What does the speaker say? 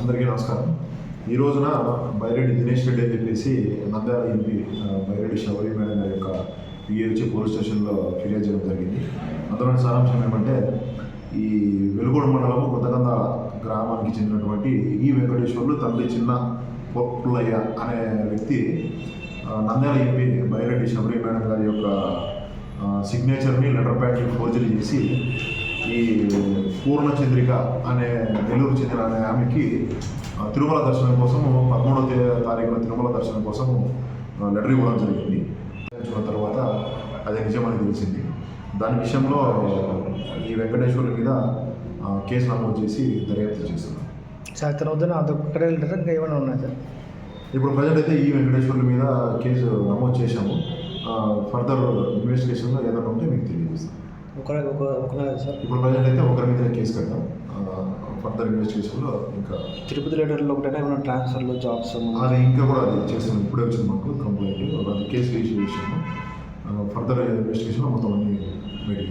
అందరికీ నమస్కారం. ఈ రోజున బైరెడ్డి దినేష్ రెడ్డి అని చెప్పేసి నంద్యాల ఎంపీ బైరెడ్డి శబరి మేడం గారి యొక్క పిహెచ్ పోలీస్ స్టేషన్లో ఫిర్యాదు చేయడం జరిగింది. అందులోని సారాంశం ఏమంటే ఈ వెలుగోడు మండలము కొత్తగంద గ్రామానికి చెందినటువంటి ఈ వెంకటేశ్వర్లు తండ్రి చిన్న పొప్పులయ్య అనే వ్యక్తి నంద్యాల ఎంపీ బైరెడ్డి శబరి మేడం గారి యొక్క సిగ్నేచర్ని లెటర్ ప్యాడ్ని ఫోర్జరీ చేసి ఈ పూర్ణ చంద్రిక అనే చెందిన ఆమెకి తిరుమల దర్శనం కోసం పదమూడవ తారీఖున తిరుమల దర్శనం కోసం లెటర్ ఇవ్వడం జరిగింది. చూసిన తర్వాత అది నిజమని తెలిసింది. దాని విషయంలో ఈ వెంకటేశ్వరుల మీద కేసు నమోదు చేసి దర్యాప్తు చేస్తున్నాం. సార్ అదొక్కడే వెళ్ళారు ఇంకా ఏమైనా ఉన్నాయి సార్? ఇప్పుడు ప్రజెంట్ అయితే ఈ వెంకటేశ్వరుల మీద కేసు నమోదు చేశాము. ఫర్దర్ ఇన్వెస్టిగేషన్లో ఏదైనా ఉంటే మీకు తెలియజేస్తాం. ఒక ఒకరి మీద కేసు కట్టాం. ఫర్దర్ ఇన్వెస్టిగేషన్లో ఇంకా తిరుపతి లీడర్లో ఒకటైనా ఏమైనా ట్రాన్స్ఫర్లు జాబ్స్ అది ఇంకా కూడా అది చేస్తున్నాం ఇప్పుడే వచ్చింది మాకు కంప్లైంట్. అది కేసు రిజిస్టర్ చేసాము ఫర్దర్ ఇన్వెస్టిగేషన్లో మొత్తం అన్ని చేస్తాం. ఓకే